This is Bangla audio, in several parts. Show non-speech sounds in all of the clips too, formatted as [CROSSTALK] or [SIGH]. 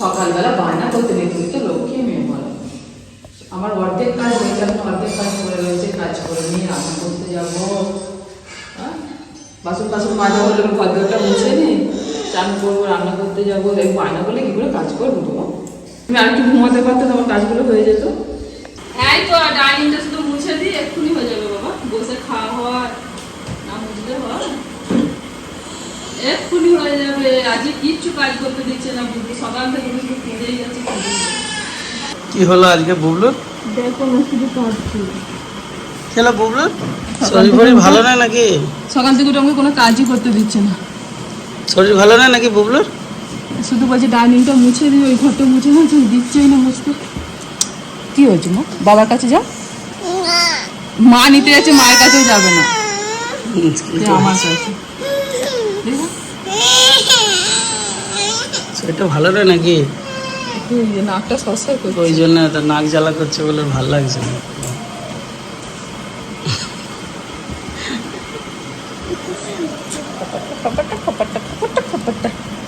সকালবেলা বায়না করতে নেই, তুমি তো লক্ষ্মী মেয়ে বলো। আমার অর্ধেক কাজ হয়েছে এখন অর্ধেক কাজ করে রয়েছে, কাজ করে নিয়ে রান্না করতে যাব। হ্যাঁ? বাসন টাসন মাজা হলে ভদ্রটা মুছে নি, চান করব, রান্না করতে যাব। দেখ বায়না করলে কি করে কাজ করব তোমার তুমি আর একটু ঘুমাতে পারতো তোমার কাজগুলো হয়ে যেত। হ্যাঁ তো ডাইনিংটা এক্ষুনি হয়ে যাবে বাবা। বসে খাওয়া হওয়ার না মুছলে হয় এক্ষুনি হয়ে যাবে। আজকে কিচ্ছু কাজ করতে দিচ্ছে না বুঝলি সকাল থেকে শুধু কেঁদেই যাচ্ছে কি হলো আজকে বুবলুর দেখো না শুধু কাঁদছি। খেলা বুবলুর শরীর ফরীর ভালো না নাকি? সকাল থেকে আমাকে কোনো কাজই করতে দিচ্ছে না। শরীর ভালো না নাকি বুবলুর শুধু বলছে ডাইনিংটা মুছে দিই ওই ঘরটা মুছে দিয়েছে দিচ্ছেই না মুছতে। কি হয়েছে মা? বাবার কাছে যা মা নিতে যাচ্ছে মায়ের কাছেও যাবে না। আমার কাছে। দেখো, শরীরটা ভালো না নাকি? নাকটা সস্তা করছে। ওই জন্য নাক জ্বালা করছে বলে ভালো লাগছে না।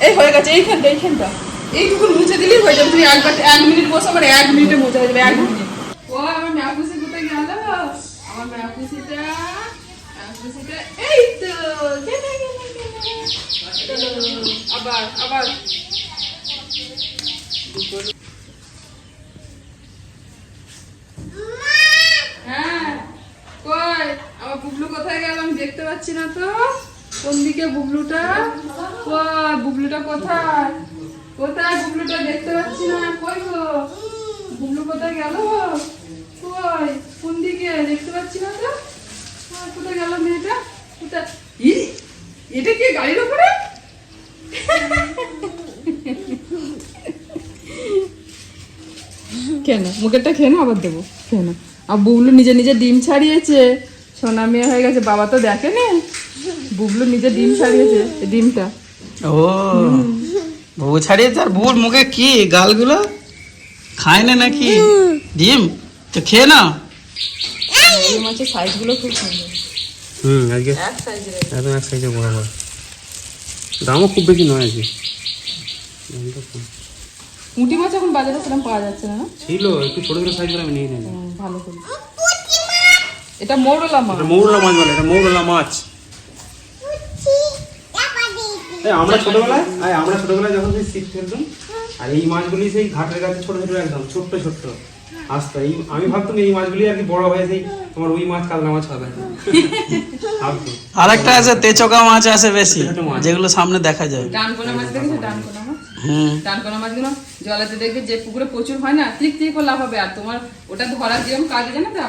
এই হয়ে গেছে এইখানটা এইখানটা। এইটুকু মুছে দিলেই হয়ে যাবে। তুমি একবার এক মিনিট বসে আমার এক মিনিটে মুছে হয়ে যাবে এক মিনিট। ও আমার কোথায় গেল আমার ম্যাপুসিটা ম্যাপুসিটা হ্যাঁ কই? আমার বুবলু কোথায় গেল? দেখতে পাচ্ছি না তো। কোন দিকে বুবলুটা? বুবলুটা কোথায়? কোথায় বুবলুটা? দেখতে পাচ্ছি না। কই গো? বুবলু কোথায় গেল? কই? কোন দিকে? দেখতে পাচ্ছি না তো? কোথায় গেল মেয়েটা? কোথায়? ই এটা কি গাড়ির উপরে কেন মুখেরটা খেয়ে না আবার দেবো কেন আর বুবলু নিজে নিজে ডিম ছাড়িয়েছে সোনা মেয়ে হয়ে গেছে বাবা তো দেখে নে বুবলু নিজে ডিম ছাড়িয়েছে ডিমটা। ও বউ ছাড়িয়ে তার বউর মুখে কি গালগুলো? খায় না নাকি? ডিম? তো খেয়ে না এই! মাছের সাইজগুলো খুব সুন্দর। হুম আজকে এক সাইজের একদম এক সাইজে বরাবর দামও খুব বেশি নয় আজকে। পুঁটি মাছ এখন বাজারে সেরকম পাওয়া যাচ্ছে না না? ছিল একটু ছোট ছোট সাইজ আমি নিয়ে নিলাম। ভালো করে। এটা মোরলা মাছ। এটা মৌরলা মাছ বলে এটা মৌরলা মাছ। এই আমরা ছোটবেলায় আমরা ছোটবেলায় যখন সেই শীত ফেলতাম আর এই মাছগুলি সেই ঘাটের কাছে ছোট ছোট একদম ছোট্ট ছোট্ট। আসতো এই আমি ভাবতাম এই মাছগুলি আর কি বড় হয়ে সেই তোমার ওই মাছ কাতলা মাছ হবে। ভাবতো আর একটা আছে তেচকা মাছ আছে বেশি যেগুলো সামনে দেখা যায়। ডানকোনা মাছ দেখেছ? ডানকোনা মাছ? হুম। ডানকোনা মাছগুলো জলেতে দেখবে যে পুকুরে প্রচুর হয় না ঠিক ঠিক লাভ হবে। আর তোমার ওটা ধরার যেরকম কাজে জানো তো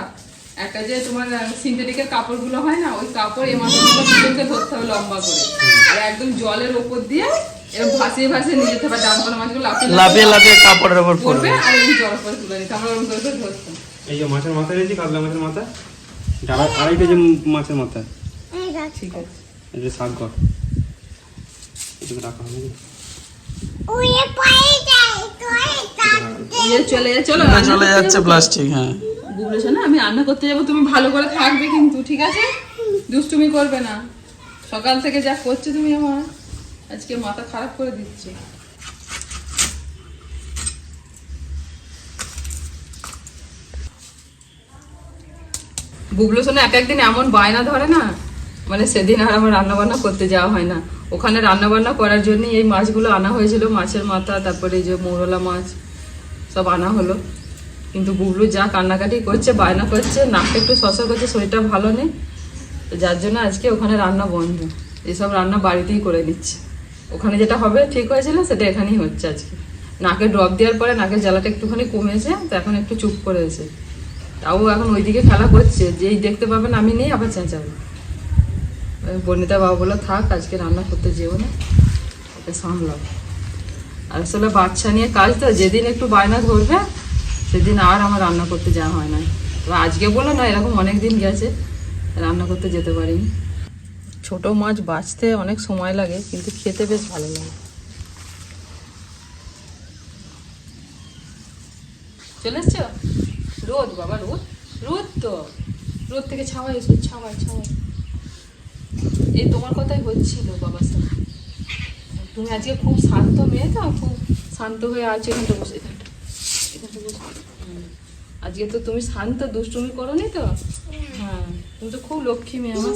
একটা যে তোমার সিনথেটিকের কাপড়গুলো হয় না ওই কাপড় এই মাছগুলো ধরতে হবে লম্বা করে। আর একদম জলের ওপর দিয়ে এরকম ভাসিয়ে ভাসিয়ে নিয়ে যেতে মাছগুলো লাফিয়ে লাফিয়ে লাফিয়ে কাপড়ের ওপর পড়বে। পড়বে আর এই জল করে তুলে নিতে আমরা ওরকম করে করে ধরতাম এই যে মাছের মাথা রয়েছে কাতলা মাছের মাথা। ডালা আড়াইটা যে মাছের মাথা। ঠিক আছে। এই শাক ঘর। এটুকু রাখা হবে ইয়ে চলে চলো এটা চলে যাচ্ছে প্লাস্টিক হ্যাঁ। বুবলু শোনা আমি রান্না করতে যাব তুমি ভালো করে থাকবে কিন্তু ঠিক আছে? দুষ্টুমি করবে না। সকাল থেকে যা করছ তুমি আমার। আজকে মাথা খারাপ করে দিচ্ছে। বুবলু শোনা এক একদিন এমন বায়না ধরে না মানে সেদিন আর আমার রান্না বান্না করতে যাওয়া হয় না। ওখানে রান্না বান্না করার জন্য এই মাছগুলো আনা হয়েছিল, মাছের মাথা, তারপরে যে মৌরলা মাছ, সব আনা হলো। কিন্তু বুবলু যা কান্নাকাটি করছে, বায়না করছে, নাকটা একটু শশা করছে, শরীরটা ভালো নেই। যার জন্য আজকে ওখানে রান্না বন্ধ। এসব রান্না বাড়িতেই করে নিচ্ছে। ওখানে যেটা হবে, ঠিক হয়েছিল, সেটা এখানেই হচ্ছে আজকে। নাকে ড্রপ দেওয়ার পরে নাকের জ্বালাটা একটুখানি কমেছে, তো এখন একটু চুপ করেছে তাও এখন ওইদিকে খেলা করছে, যেই দেখতে পাবেন আমি নেই আবার চেঁচাবে। বনিতা বাবা বলে থাক, আজকে রান্না করতে যেও না, ওকে সামলাও। আর আসলে বাচ্চা নিয়ে কাজ তো, যেদিন একটু বায়না ধরবে, সেদিন আর আমার রান্না করতে যাওয়া হয় না। তবে আজকে বলো না, এরকম অনেক দিন গেছে, রান্না করতে যেতে পারিনি। ছোট মাছ বাঁচতে অনেক সময় লাগে, কিন্তু খেতে বেশ ভালো লাগে। চলে এসছো? রোদ বাবা, রোদ? রোদ তো। রোদ থেকে ছাওয়াই এসো ছাওয়াই ছাওয়াই। এই তোমার কথাই হচ্ছিল বাবার সাথে তুমি আজকে খুব শান্ত মেয়ে তো, খুব শান্ত হয়ে আছো এখানটা বসে, এখানটা। এখানটা আজকে তো তুমি শান্ত, দুষ্টুমি করো নি তো? হ্যাঁ তুমি তো খুব লক্ষ্মী মেয়ে, আমার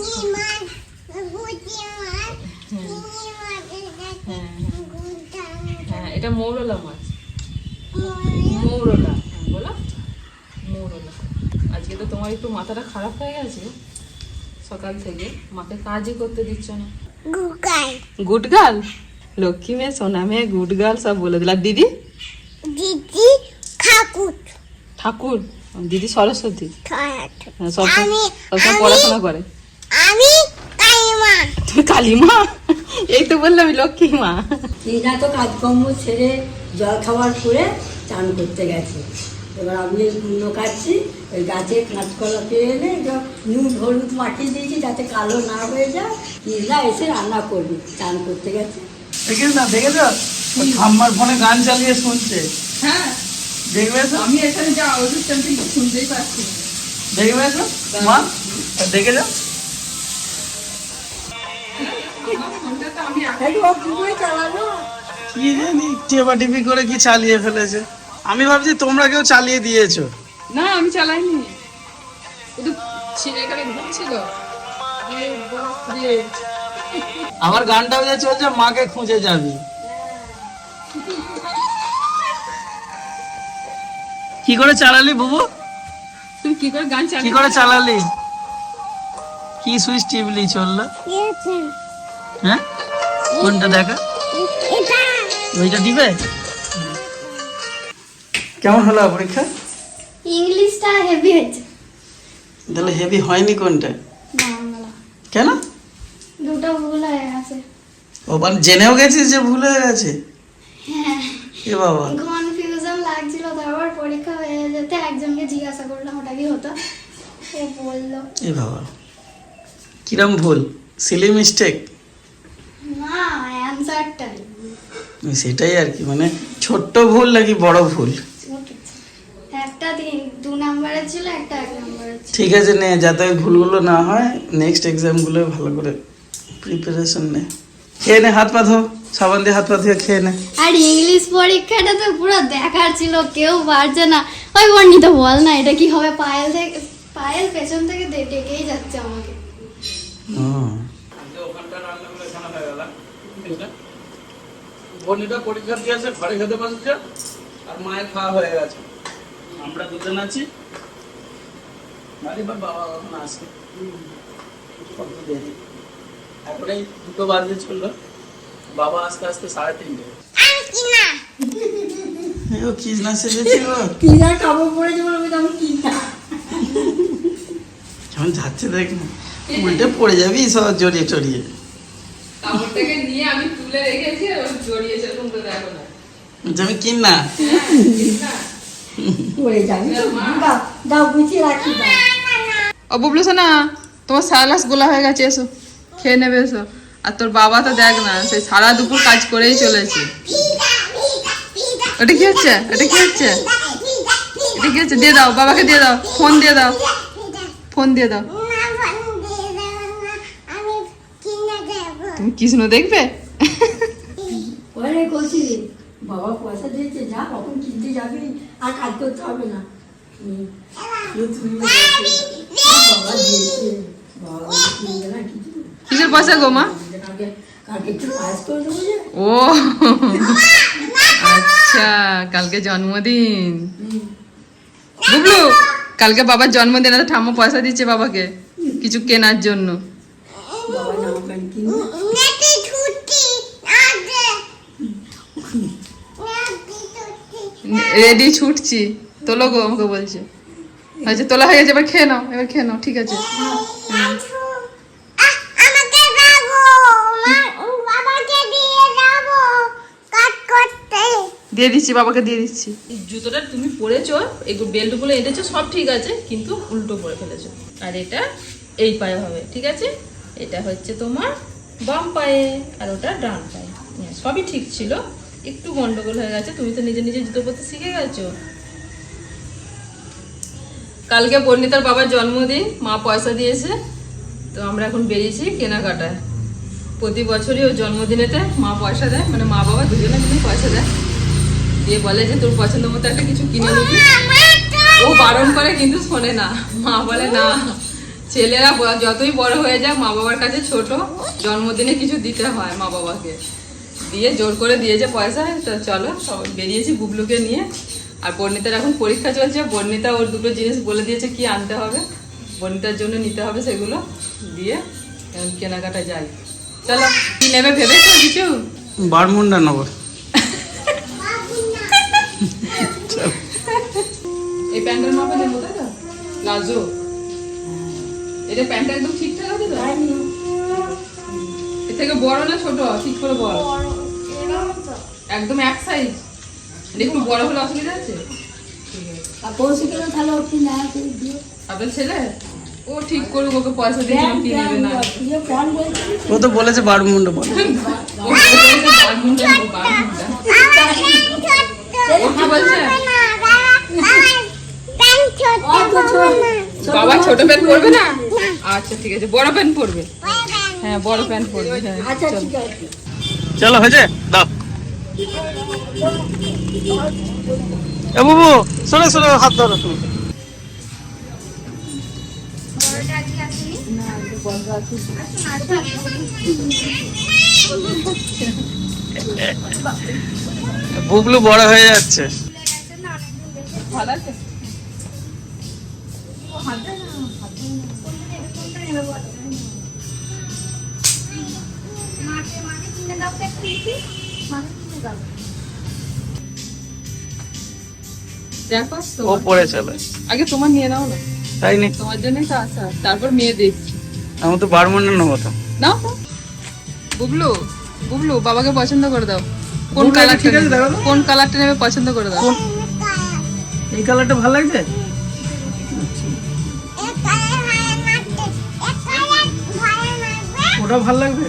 হ্যাঁ হ্যাঁ এটা মৌরলা মাছ। মৌরলা হ্যাঁ বলো। মৌরলা। আজকে তো তোমার একটু মাথাটা খারাপ হয়ে গেছে। সকাল থেকে মাকে কাজই করতে দিচ্ছ না। গুড গার্ল লক্ষ্মী মেয়ে সোনা মেয়ে গুড গার্ল সব বলে দিল। আর দিদি? দিদি ঠাকুর। ঠাকুর? দিদি সরস্বতী। হ্যাঁ, সব পড়াশোনা করে। আমি কাইমা তুমি কালী মা এই তো বললাম লক্ষ্মী মা। দিদা তো কাজকর্ম ছেড়ে জল খাবার করে চান করতে গেছে। এবার আমি গুলো কাটছি ওই গাছে কাঁচকলা পেয়ে এনে নুন হলুদ মাখিয়ে দিয়েছি যাতে কালো না হয়ে যায়। দিদা এসে রান্না করবি চান করতে গেছে। দেখিস না দেখেছ ওই ঠাম্মার ফোনে গান চালিয়ে শুনছে। হ্যাঁ। দেখবে তো? আমি এখানে যা অনুষ্ঠান থেকে শুনতেই পাচ্ছি দেখবে তো? মা দেখে যাও। কি করে কি জানি টেপা করে কি চালিয়ে ফেলেছে? আমি ভাবছি তোমরা কেউ চালিয়ে দিয়েছ। না আমি চালাইনি। আমার গানটা যে চলছে মাকে খুঁজে যাবি। কি করে চালালি বুবু? তুমি কি করে গান কি করে চালালি? কি সুইচ টিপলি চলল? হ্যাঁ? কোনটা দেখা? ওইটা দিবে? কেমন হলো পরীক্ষা? ইংলিশটা হেভি হয়েছে। তাহলে হেভি হয়নি কোনটা? কেন? দুটো ভুল হয়ে গেছে। ও মানে জেনেও গেছিস যে ভুল হয়ে গেছে? এ বাবা। কনফিউশন লাগছিল তারপর পরীক্ষা হয়ে যেতে একজনকে জিজ্ঞাসা করলাম ওটা কি হতো? ও বলল। এ বাবা। কিরম ভুল? সিলি মিস্টেক সেটাই আর কি মানে ছোট্ট ভুল নাকি বড় ভুল? একটা তিন দু নাম্বারের ছিল একটা এক নাম্বারের ঠিক আছে নে যাতে ওই ভুলগুলো না হয় নেক্সট এক্সামগুলো ভালো করে প্রিপারেশন নে। খেয়ে নে হাত পা ধো সাবান দিয়ে হাত পা ধুয়ে খেয়ে নে। আর ইংলিশ পরীক্ষাটা তো পুরো দেখার ছিল কেউ পারছে না। ওই বর্ণিত বল না এটা কি হবে পায়েল থেকে পায়েল পেছন থেকে ডেকেই যাচ্ছে আমাকে বনিটা পরীক্ষা দিয়ে আছে ঘরে খেতে বসছে আর মায়ের খাওয়া হয়ে গেছে। আমরা দুজন আছি। বাবা কত দেরি দুটো বাজে চলল। বাবা আস্তে আস্তে সাড়ে তিনটে। ও কাপড় পরেছে বলে আমি তেমন কেমন যাচ্ছে দেখ না উল্টে পড়ে যাবি সব জড়িয়ে চড়িয়ে কাপড়টাকে নিয়ে আমি তুলে রেখেছি আর ও জড়িয়েছে এরকম তো দেখো আমি কিন না ও বুবলু সোনা তোমার সারালাস গোলা হয়ে গেছে এসো। খেয়ে নেবে এসো। আর তোর বাবা তো দেখ না সেই সারা দুপুর কাজ করেই চলেছে। ওটা কি হচ্ছে? ওটা কি হচ্ছে? এটা কি হচ্ছে? দিয়ে দাও বাবাকে দিয়ে দাও ফোন দিয়ে দাও। ফোন দিয়ে দাও। তুমি কৃষ্ণ দেখবে? বাবা পয়সা দিয়েছে যা কখন কিনতে যাবি আর কাজ করতে হবে না ও। আচ্ছা কালকে জন্মদিন। বুবলু, কালকে বাবার জন্মদিন আছে ঠাম্মা পয়সা দিচ্ছে বাবাকে, কিছু কেনার জন্য। বাবা জামা প্যান্ট কিনবে নেটি ছুটি আগে নেটি ছুটি রেডি ছুটছি। তোলো গো আমাকে বলছে। আচ্ছা তোলা হয়ে গেছে এবার খেয়ে নাও এবার খেয়ে নাও ঠিক আছে। দিয়ে দিচ্ছি বাবাকে দিয়ে দিচ্ছি। জুতোটা তুমি পরেছো এই বেল্টগুলো এনেছো সব ঠিক আছে কিন্তু উল্টো পরে ফেলেছো। আর এটা এই পায়ে হবে ঠিক আছে? এটা হচ্ছে তোমার বাম পায়ে আর ওটা ডান পায়ে। হ্যাঁ, সবই ঠিক ছিল। একটু গন্ডগোল হয়ে গেছে, তুমি তো নিজে নিজে জুতো পরতে শিখে গেছো। কালকে পরিণীতার বাবার জন্মদিন, মা পয়সা দিয়েছে, তো আমরা এখন বেরিয়েছি কেনাকাটায়। প্রতি বছরই ওর জন্মদিনেতে মা পয়সা দেয় মানে মা বাবা দুজনে মিলে পয়সা দেয়। দিয়ে বলে যে, তোর পছন্দ মতো একটা কিছু কিনে নিবি। ও বারণ করে কিন্তু শোনে না। মা বলে, না, ছেলেরা যতই বড় হয়ে যাক, মা বাবার কাছে ছোট। জন্মদিনে কিছু দিতে হয় মা বাবাকে। দিয়ে জোর করে দিয়েছে পয়সা তো চলো সবাই বেরিয়েছি গুবলুকে নিয়ে। আর বর্ণিতার এখন পরীক্ষা চলছে বর্ণিতা ওর দুটো জিনিস বলে দিয়েছে কি আনতে হবে। বর্ণিতার জন্য নিতে হবে সেগুলো দিয়ে এখন কেনাকাটা যাই। চলো কি নেবে ভেবেছো কিছু? বারমুন্ডা নেব এই প্যান্টের মাপে নেব তাই তো? লাজো এটা প্যান্টটা একদম ঠিকঠাক আছে তো? এর থেকে বড় না ছোট? ঠিক করে বল। একদম এক সাইজ একটু বড় হলে অসুবিধা আছে? ঠিক আছে আর তাহলে ওর না দিও আপনার ছেলে? ও ঠিক করুক ওকে পয়সা দিয়ে দিলাম কি নেবে না। ও তো বলেছে বারমুন্ডা বলে। ও বলছে বারমুন্ডা বারমুন্ডা। ও কি বলছে? বাবা ছোট প্যান্ট পরবে না? আচ্ছা ঠিক আছে বড় প্যান্ট পরবে। হ্যাঁ বড় প্যান্ট পরবে হ্যাঁ। আচ্ছা চলো। ঠিক আছে। চলো হয়েছে? দাও। এ বাবু শোনো শোনো হাত ধরো তুমি। বুবলু বড় হয়ে যাচ্ছে। ভালো আছে দেখো ও পড়ে চলে আগে তোমার নিয়ে নাও না। তাই নি? তোমার জন্যই তো আসা তারপর মেয়ে দেখছি। আমি তো বারমুন্ডা নেব তো। নাও বুবলু বুবলু বাবাকে পছন্দ করে দাও। কোন কালারটা ঠিক আছে, দেখো কোন কালারটা নেবে পছন্দ করে দাও। এই কালারটা ভালো লাগছে। ওটা ভালো লাগবে?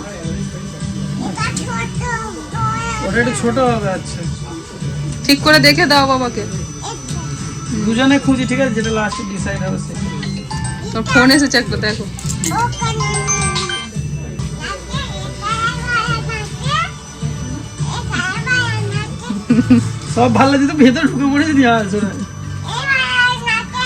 ওটা একটু ছোট হবে আচ্ছা। ঠিক করে দেখে দাও বাবাকে। দুজনে খুঁজি ঠিক আছে যেটা লাস্টে ডিসাইড হবে সেটা তোর ফোন এসে চেক করে দেখো সব ভালো লাগছে তো ভেতরে ঢুকে পড়েছে দিয়ে আসো না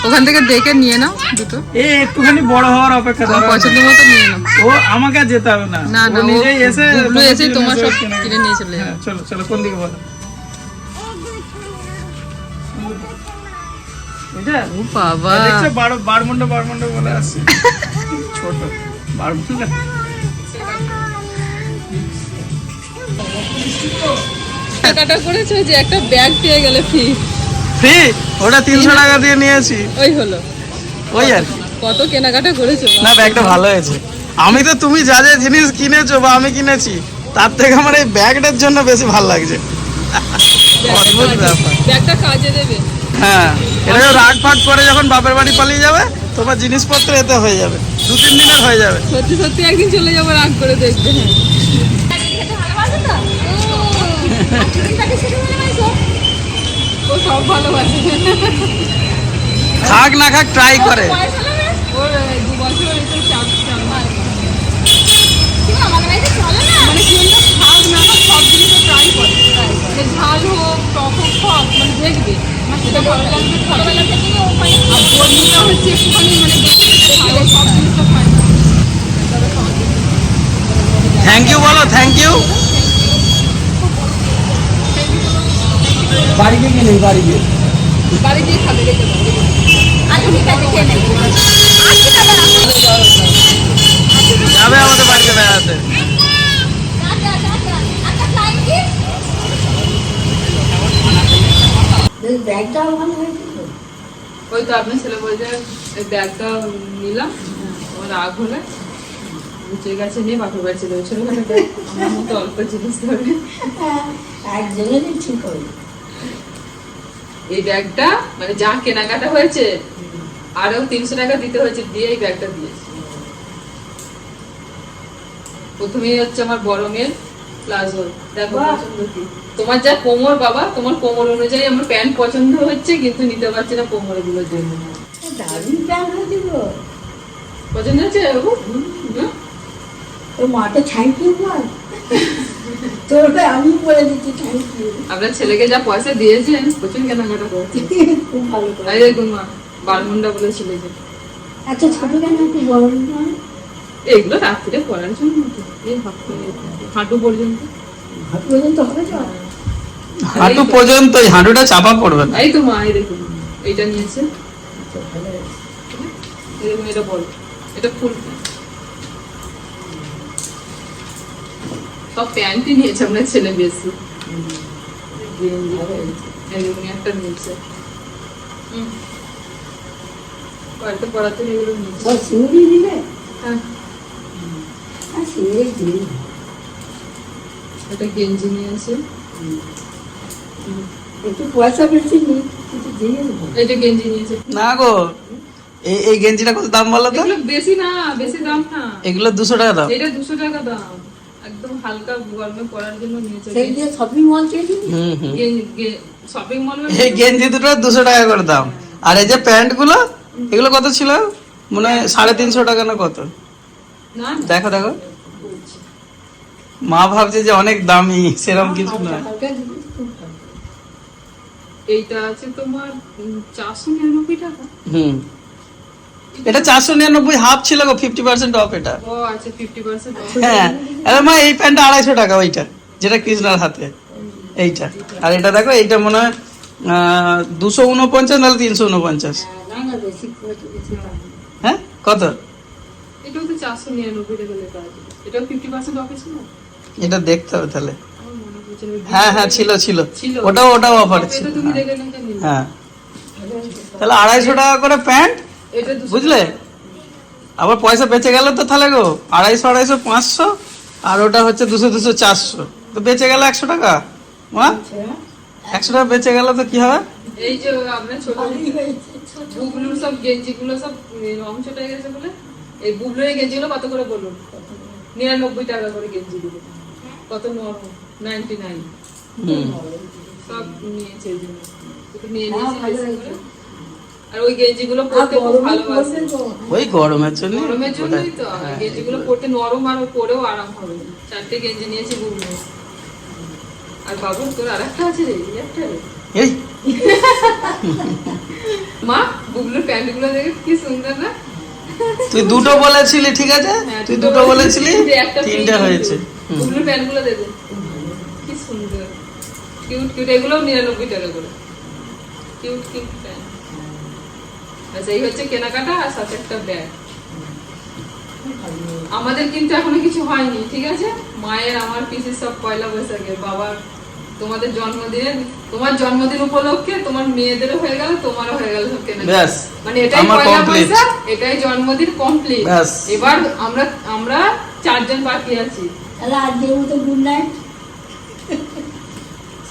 ওখান থেকে দেখে নিয়ে নাও দুটো। এ একটুখানি বড় হওয়ার অপেক্ষা পছন্দ মতো নিয়ে নাও। ও আমাকে আর যেতে হবে না। না না নিজেই এসে গুবলু তোমার সব কিনে নিয়ে চলে হ্যাঁ যাবে। চলো চলো কোন দিকে বলো? এটা? ও বাবা। দেখছ বারো বারমুন্ডা বারমুন্ডা বলে আসছে। [LAUGHS] ছোট। বারমুন্ডা টাকাটা করেছ যে একটা ব্যাগ পেয়ে গেলে ফ্রি ফ্রি ওটা তিনশো টাকা দিয়ে নিয়েছি। ওই হলো। ওই আর কি। কত কেনাকাটা করেছ? না ব্যাগটা ভালো হয়েছে। আমি তো তুমি যা যা জিনিস কিনেছো বা আমি কিনেছি তার থেকে আমার এই ব্যাগটার জন্য বেশি ভালো লাগছে। অদ্ভুত ব্যাপার। ব্যাগটা কাজে দেবে। হ্যাঁ এটা রাগ ফাট করে যখন বাপের বাড়ি পালিয়ে যাবে তোমার জিনিসপত্র এতে হয়ে যাবে। দু তিন দিনের হয়ে যাবে। সত্যি সত্যি একদিন চলে যাব রাগ করে দেখবে। সব ভালোবাসে। খাক না খাক ট্রাই করে। ওর দু বছর হয়েছে চাপ চাপ মানে কি খাক না খাক সব জিনিস ট্রাই করে। যে ঝাল হোক টক হোক সব মানে দেখবে। সেটা ভালো লাগবে ছোটবেলা থেকে হচ্ছে একটুখানি মানে দেখবে খাবে সব জিনিসটা খায় না। তবে সব জিনিস। থ্যাংক ইউ বলো থ্যাংক ইউ বাড়ি গিয়ে নেই বাড়ি গিয়ে। বাড়ি গিয়ে খাবে। যাবে আমাদের বাড়িতে বেড়াতে। তো। ওই তো আপনার ছেলে বলছে এই ব্যাগটা নিলাম আমার রাগ হলে নিচে গেছে নিয়ে বাপের বাড়ি চলে ছোট খাটো ব্যাগ অল্প জিনিস ধরে হ্যাঁ, একজনেরই ঠিক হবে। এই ব্যাগটা মানে যা কেনাকাটা হয়েছে আরও তিনশো টাকা দিতে হয়েছে দিয়ে এই ব্যাগটা দিয়েছে। প্রথমেই হচ্ছে আমার বড় মেয়ের প্লাজো। দেখো তোমার যা কোমর বাবা তোমার কোমর অনুযায়ী আমার প্যান্ট পছন্দ হচ্ছে কিন্তু নিতে পারছি না কোমরগুলোর জন্য দারুণ প্যান্ট হয়েছে গো। পছন্দ হচ্ছে থ্যাংক ইউ বল তোর আমি বলে দিচ্ছি থ্যাংক ইউ আপনার ছেলেকে যা পয়সা দিয়েছেন প্রচুর কেনাকাটা করেছে [LAUGHS] খুব ভালো করে এই দেখুন মা বারমুন্ডা বলে ছেলে যে। আচ্ছা ছোট কেন একটু বড় এগুলো রাত্রিরে পরার জন্য এই হাঁটু- হাঁটু পর্যন্ত। হাত পর্যন্ত হবে তো? হাঁটু পর্যন্ত হাঁটুটা চাপা পড়বে না। এই তো মা এই দেখুন এইটা নিয়েছে। আচ্ছা, দেখুন এটা বল এটা ফুল। প্যান্ট। সব প্যান্টই নিয়েছে আপনার ছেলে বেশি একটা নিয়েছে। কয়েকটা পড়াতে এগুলো হ্যাঁ একটা গেঞ্জি নিয়েছে একটু পয়সা বেশি এইটা গেঞ্জি নিয়েছে না গো এই এই গেঞ্জিটা কত দাম বলো তো? বেশি না বেশি দাম না। এগুলো দুশো টাকা দাম। এটা দুশো টাকা দাম। একদম হালকা গরমে পরার জন্য নিয়েছে সেই দিয়ে শপিং মল হুম হুম। শপিং মল এই গেঞ্জি দুটো দুশো টাকা করে দাম। আর এই যে প্যান্টগুলো এগুলো কত ছিল? মনে হয় সাড়ে তিনশো টাকা না কত? না দেখো দেখো। মা ভাবছে যে অনেক দামি সেরকম কিছু না। এইটা আছে তোমার চারশো নিরানব্বই টাকা। হুম। এটা চারশো নিরানব্বই হাফ ছিল গো ফিফটি পার্সেন্ট অফ এটা। আচ্ছা হ্যাঁ আরে মা এই প্যান্টটা আড়াইশো টাকা ওইটা যেটা কৃষ্ণার হাতে এইটা। আর এটা দেখো এইটা মনে হয় দুশো উনপঞ্চাশ নাহলে তিনশো উনপঞ্চাশ। পাবো হ্যাঁ কত? এটা দেখতে হবে তাহলে। হ্যাঁ হ্যাঁ ছিল ছিল। ওটাও ওটাও অফার ছিল। হ্যাঁ। হ্যাঁ। তাহলে আড়াইশো টাকা করে প্যান্ট বুঝলে? আবার পয়সা বেঁচে গেল তো তাহলে গো আড়াইশো আড়াইশো পাঁচশো আর ওটা হচ্ছে দুশো দুশো চারশো। তো বেঁচে গেল একশো টাকা? মা? একশো টাকা বেঁচে গেল তো কি হবে? এই যে আপনার ছোট বুবলুর সব গেঞ্জি গুলো সব রং চটে গেছে বলে? এই বুবলুর এই গেঞ্জি গুলো কত করে বলুন নিরানব্বই টাকা করে গেঞ্জি গুলো কত নরম? নাইনটি নাইন সব নিয়েছে একটু নিয়ে নিয়েছি ভালো বেশি হয়েছে। করে। আর ওই গেঞ্জি গুলো আর পরতে খুব ভালোবাসে। ওই গরমের জন্য গরমের জন্যই তো। হ্যাঁ। গেঞ্জি গুলো পরতে নরম আর পরেও আরাম হবে। চারটে গেঞ্জি নিয়েছি আর বাবু তোর আর একটা আছে রে একটা রে। এই। [LAUGHS] মা বুবলুর প্যান্টগুলো দেখে কি সুন্দর না? তুই দুটো বলেছিলি ঠিক আছে? হ্যাঁ, তুই দুটো বলেছিলি তিনটা হয়েছে। বুবলুর প্যান্টগুলো দেখো। কি সুন্দর। কিউট কিউট এগুলো নিরানব্বই টাকা করে। কিউট কিউট প্যান্ট আচ্ছা এই হচ্ছে কেনাকাটা আর সাথে একটা ব্যাগ আমাদের কিন্তু এখনও কিছু হয়নি ঠিক আছে? মায়ের আমার পিসির সব পয়লা বৈশাখে বাবার তোমাদের জন্মদিনে তোমার জন্মদিন উপলক্ষে তোমার মেয়েদেরও হয়ে গেল তোমারও হয়ে গেল সব কেনাকাটা। মানে এটাই পয়লা বৈশাখ এটাই জন্মদিন কমপ্লিট এবার আমরা আমরা চারজন বাকি আছি। তাহলে আজকের মতো গুড নাইট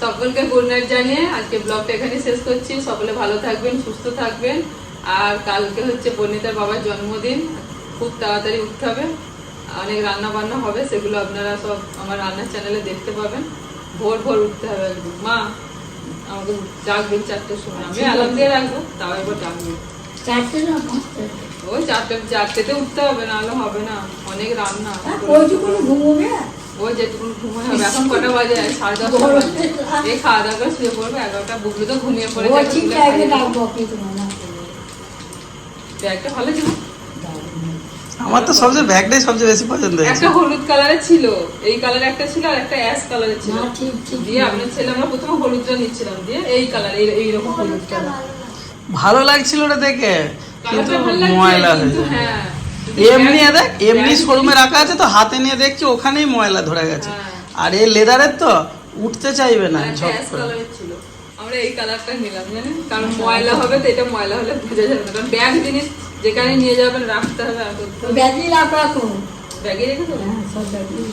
সকলকে গুড নাইট জানিয়ে আজকে ব্লগটা এখানে শেষ করছি। সকলে ভালো থাকবেন সুস্থ থাকবেন। আর কালকে হচ্ছে বর্ণিতার বাবার জন্মদিন খুব তাড়াতাড়ি উঠতে হবে। অনেক রান্না বান্না হবে সেগুলো আপনারা সব আমার রান্নার চ্যানেলে দেখতে পাবেন। ভোর ভোর উঠতে হবে একদম মা আমাকে ডাকবেন চারটের সময়। আমি অ্যালার্ম দিয়ে রাখব তাও একবার ডাকবেন চারটে না পাঁচটা ওই চারটে চারটেতে উঠতে হবে নাহলে হবে না। অনেক রান্না। হ্যাঁ ওইটুকুনি ঘুমোবে? ও যেটুকু ঘুমোয় হবে। এখন কটা বাজে? সাড়ে দশটা বাজে। এই খাওয়া দাওয়া করে শুয়ে পড়বে এগারোটা। বুবলু তো ঘুমিয়ে পড়ে ঠিক টাইমে ডাকবো কিন্তু মনে ব্যাগটা ভালো ছিল? আমার তো সবচেয়ে ব্যাগটাই সবচেয়ে বেশি পছন্দ হয়েছে। একটা হলুদ কালারের ছিল এই কালার একটা ছিল আর একটা অ্যাশ কালারের ছিল। না ঠিক ঠিক। দিয়ে আপনার ছেলে আমরা প্রথমে হলুদটা নিচ্ছিলাম দিয়ে এই কালার এই এইরকম হলুদ কালার ভালো না লাগছিল ওটা দেখে কিন্তু ময়লা হয়ে যায়। হ্যাঁ। এমনি দেখ এমনি শোরুমে রাখা আছে তো হাতে নিয়ে দেখছি ওখানেই ময়লা ধরে গেছে। হ্যাঁ। আর এই লেদারের তো উঠতে চাইবে না একটা ঝপ করে। আমরা এই কালারটা নিলাম জানেন? কারণ ময়লা হবে তো এটা ময়লা হলে বোঝা যাবে না। কারণ ব্যাগ জিনিস যেখানে নিয়ে যাবেন রাখতে হবে আর করতে হবে। ব্যাগই রাখো এখন। ব্যাগে রেখে দেবো? হ্যাঁ সব ব্যাগই